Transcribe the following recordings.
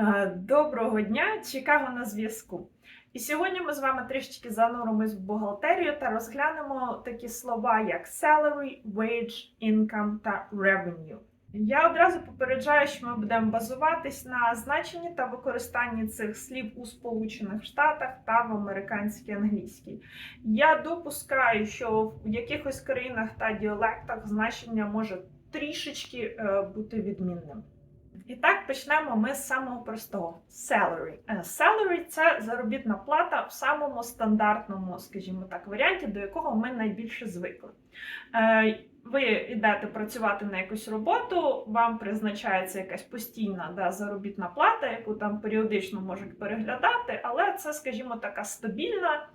Е, Доброго дня, Чикаго на зв'язку. І сьогодні ми з вами трішечки зануримось в бухгалтерію та розглянемо такі слова, як salary, wage, income та revenue. Я одразу попереджаю, що ми будемо базуватись на значенні та використанні цих слів у Сполучених Штатах та в американській англійській. Я допускаю, що в якихось країнах та діалектах значення може трішечки е, бути відмінним. І так почнемо ми з самого простого salary. Е, Salary – це заробітна плата в самому стандартному, скажімо так, варіанті, до якого ми найбільше звикли. Е, Ви йдете працювати на якусь роботу, вам призначається якась постійна да, заробітна плата, яку там періодично можуть переглядати, але це, скажімо, така стабільна,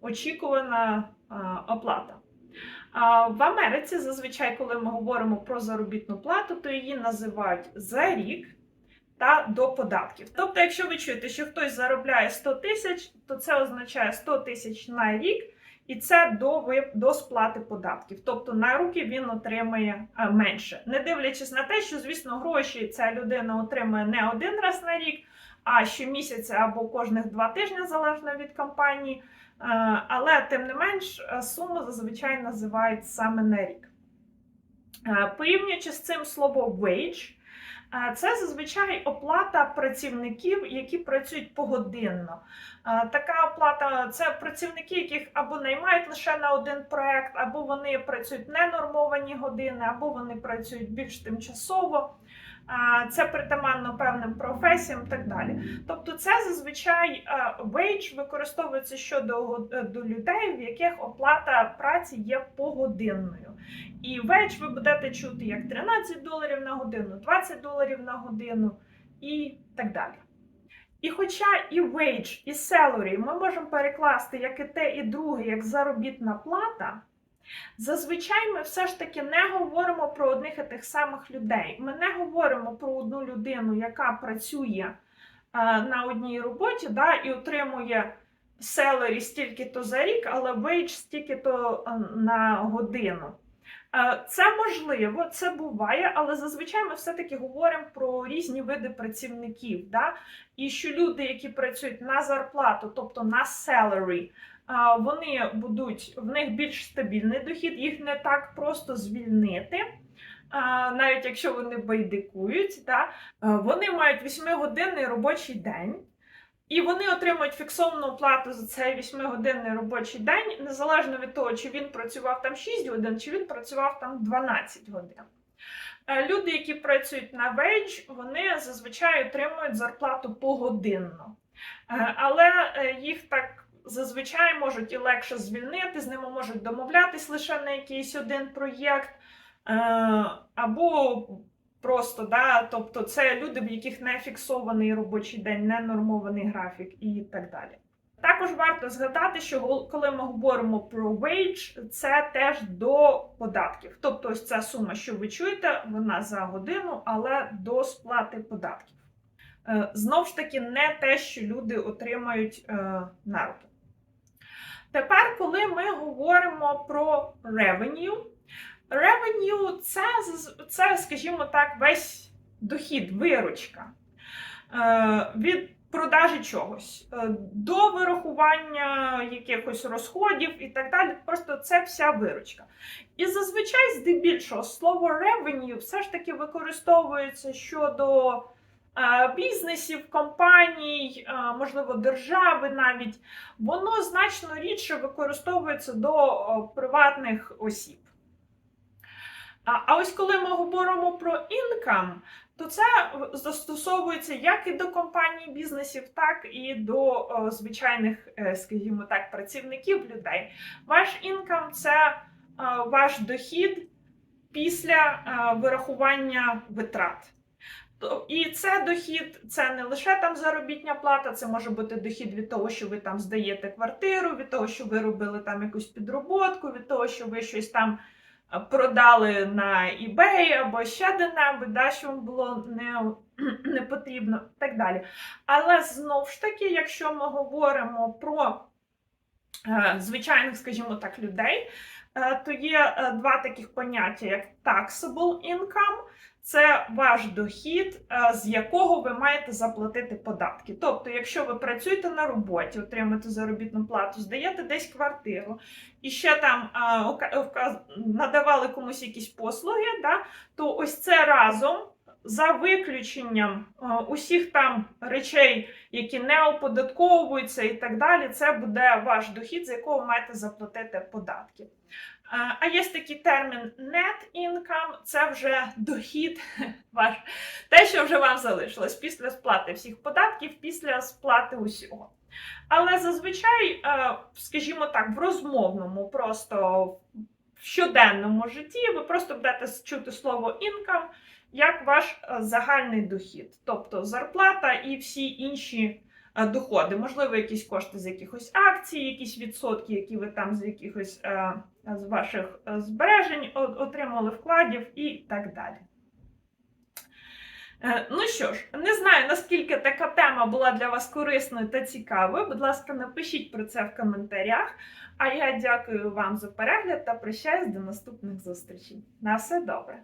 очікувана е, оплата. В Америці зазвичай, коли ми говоримо про заробітну плату, то її називають за рік та до податків. Тобто, якщо ви чуєте, що хтось заробляє 100 тисяч, то це означає 100 тисяч на рік, і це до, до сплати податків. Тобто на руки він отримає е, менше. Не дивлячись на те, що, звісно, гроші ця людина отримує не один раз на рік, а щомісяця або кожних два тижні, залежно від компанії. Е, Але тим не менш е, суму зазвичай називають саме на рік. Е, Порівнюючи з цим слово wage, це зазвичай оплата працівників, які працюють погодинно. Така оплата це працівники, яких або наймають лише на один проект, або вони працюють ненормовані години, або вони працюють більш тимчасово. Це притаманно певним професіям і так далі. Тобто, це зазвичай е, wage використовується щодо е, до людей, в яких оплата праці є погодинною. І wage ви будете чути як 13 доларів на годину, 20 доларів на годину і так далі. І хоча і wage, і salary ми можемо перекласти як і те, і друге, як заробітна плата. Зазвичай ми все ж таки не говоримо про одних і тих самих людей. Ми не говоримо про одну людину, яка працює е, на одній роботі да, і отримує селері стільки-то за рік, але вейдж стільки-то е, на годину. Е, Це можливо, це буває, але зазвичай ми все-таки говоримо про різні види працівників. Да? І що люди, які працюють на зарплату, тобто на salary, вони будуть в них більш стабільний дохід, їх не так просто звільнити. Навіть якщо вони байдикують, да? Вони мають 8-годинний робочий день, і вони отримують фіксовану оплату за цей 8-годинний робочий день, незалежно від того, чи він працював там 6 годин, чи він працював там 12 годин. Е, Люди, які працюють на вейдж, вони зазвичай отримують зарплату погодинно. Е, Але е, їх так зазвичай можуть і легше звільнити, з ними можуть домовлятись лише на якийсь один проєкт, або просто, да, тобто це люди, в яких не фіксований робочий день, не нормований графік і так далі. Також варто згадати, що коли ми говоримо про wage, це теж до податків. Тобто, ось ця сума, що ви чуєте, вона за годину, але до сплати податків. Е, Знов ж таки, не те, що люди отримають е, на руки. Тепер, коли ми говоримо про revenue, revenue це, це скажімо так, весь дохід, виручка е, від продажі чогось е, до вирахування якихось розходів і так далі. Просто це вся виручка. І зазвичай, здебільшого, слово revenue все ж таки використовується щодо е, бізнесів, компаній, можливо, держави навіть. Воно значно рідше використовується до приватних осіб. А, ось коли ми говоримо про income, то це застосовується як і до компаній бізнесів, так і до звичайних, е, скажімо так, працівників людей. Ваш інкам це е, ваш дохід після е, вирахування витрат. І це дохід, це не лише там заробітня плата, це може бути дохід від того, що ви там здаєте квартиру, від того, що ви робили там якусь підроботку, від того, що ви щось там е, продали на eBay або ще де-небудь, да, що вам було не, не потрібно, і так далі. Але знову ж таки, якщо ми говоримо про е, звичайних, скажімо так, людей, е, то є е, два таких поняття, як taxable income. Це ваш дохід, е, з якого ви маєте заплатити податки. Тобто, якщо ви працюєте на роботі, отримуєте заробітну плату, здаєте десь квартиру і ще там е, надавали комусь якісь послуги, да, то ось це разом. За виключенням е, усіх там речей, які не оподатковуються і так далі, це буде ваш дохід, з якого маєте заплатити податки. А є такий термін net це вже дохід ваш, те, що вже вам залишилось після сплати всіх податків, після сплати усього. Але зазвичай, е, скажімо так, в розмовному, просто в щоденному житті ви просто будете чути слово income як ваш е, загальний дохід, тобто зарплата і всі інші доходи, можливо, якісь кошти з якихось акцій, якісь відсотки, які ви там з якихось е, з ваших е, збережень отримали вкладів і так далі. Е, Ну що ж, не знаю, наскільки така тема була для вас корисною та цікавою. Будь ласка, напишіть про це в коментарях. А я дякую вам за перегляд та прощаюсь до наступних зустрічей. На все добре!